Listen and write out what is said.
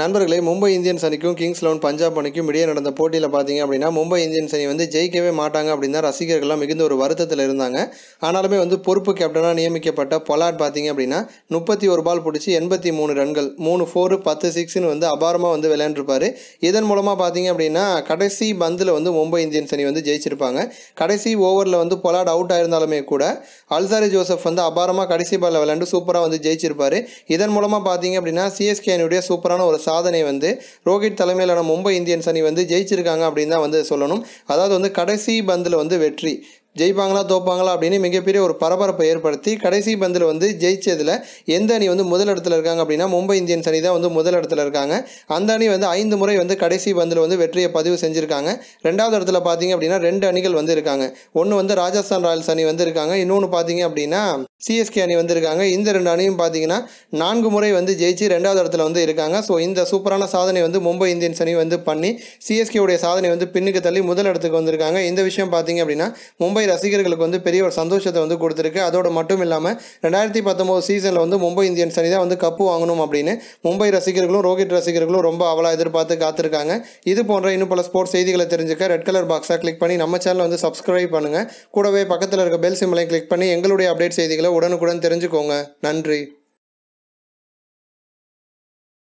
நண்பர்களே மும்பை இந்தியன்ஸ் அணிக்கும் Kings Eleven Punjab அணிக்கும் இடையே நடந்த போட்டியில் பார்த்தீங்க அப்படின்னா மும்பை இந்தியன்ஸ் அணி வந்து ஜெயிக்கவே மாட்டாங்க அப்படின்னு ரசிகர்கள்லாம் மிகுந்த ஒரு வருத்தத்தில் இருந்தாங்க. ஆனாலுமே வந்து பொறுப்பு கேப்டனாக நியமிக்கப்பட்ட பொலாட் பார்த்தீங்க அப்படின்னா முப்பத்தி ஒரு பால் பிடிச்சி எண்பத்தி மூணு ரன்கள் மூணு ஃபோரு பத்து சிக்ஸ்னு வந்து அபாரமாக வந்து விளையாண்டுருப்பார். இதன் மூலமாக பார்த்தீங்க அப்படின்னா கடைசி பந்தில் வந்து மும்பை இந்தியன்ஸ் அணி வந்து ஜெயிச்சிருப்பாங்க. கடைசி ஓவரில் வந்து பொலாட் அவுட் ஆயிருந்தாலுமே கூட அல்சாரி ஜோசப் வந்து அபாரமாக கடைசி பாலில் விளையாண்டு சூப்பராக வந்து ஜெயிச்சிருப்பார். இதன் மூலமாக பார்த்தீங்க அப்படின்னா சிஎஸ்கே அணியுடைய சூப்பரான ஒரு சாதனை வந்து ரோஹித் தலைமையிலான மும்பை இந்தியன்ஸ் அணி வந்து ஜெயிச்சிருக்காங்க அப்படின்னு தான் வந்து சொல்லணும். அதாவது வந்து கடைசி பந்தில் வந்து வெற்றி. ஜெயிப்பாங்களா தோப்பாங்களா அப்படின்னு மிகப்பெரிய ஒரு பரபரப்பை ஏற்படுத்தி கடைசி பந்தில் வந்து ஜெயிச்சதில் எந்த அணி வந்து முதல் இடத்துல இருக்காங்க அப்படின்னா மும்பை இந்தியன்ஸ் அணி தான் வந்து முதலிடத்தில் இருக்காங்க. அந்த அணி வந்து ஐந்து முறை வந்து கடைசி பந்தில் வந்து வெற்றியை பதிவு செஞ்சுருக்காங்க. ரெண்டாவது இடத்துல பார்த்தீங்க அப்படின்னா ரெண்டு அணிகள் வந்து இருக்காங்க. ஒன்று வந்து ராஜஸ்தான் ராயல்ஸ் அணி வந்து இருக்காங்க. இன்னொன்று பார்த்தீங்க அப்படின்னா சிஎஸ்கே அணி வந்திருக்காங்க. இந்த ரெண்டு அணியும் பார்த்தீங்கன்னா நான்கு முறை வந்து ஜெயிச்சு ரெண்டாவது இடத்துல வந்து இருக்காங்க. ஸோ இந்த சூப்பரான சாதனை வந்து மும்பை இந்தியன்ஸ் அணி வந்து பண்ணி சிஎஸ்கேவுடைய சாதனை வந்து பின்னுக்கு தள்ளி முதல் இடத்துக்கு வந்திருக்காங்க. இந்த விஷயம் பார்த்தீங்க அப்படின்னா மும்பை ரசிகர்களுக்கு வந்து பெரிய ஒரு சந்தோஷத்தை வந்து கொடுத்துருக்கு. அதோடு மட்டும் இல்லாமல் ரெண்டாயிரத்தி பத்தொம்போது சீசனில் வந்து மும்பை இந்தியன்ஸ் அணி தான் வந்து கப்பு வாங்கணும் அப்படின்னு மும்பை ரசிகர்களும் ரோஹித் ரசிகர்களும் ரொம்ப அவலாக எதிர்பார்த்து காத்திருக்காங்க. இது போன்ற இன்னும் பல ஸ்போர்ட்ஸ் செய்திகளை தெரிஞ்சுக்க ரெட் கலர் பாக்ஸாக கிளிக் பண்ணி நம்ம சேனலை வந்து சப்ஸ்கிரைப் பண்ணுங்கள் கூடவே பக்கத்தில் இருக்க பெல் சிம்மலை கிளிக் பண்ணி எங்களுடைய அப்டேட் செய்திகளை உடனுக்குடன் தெரிஞ்சுக்கோங்க. நன்றி.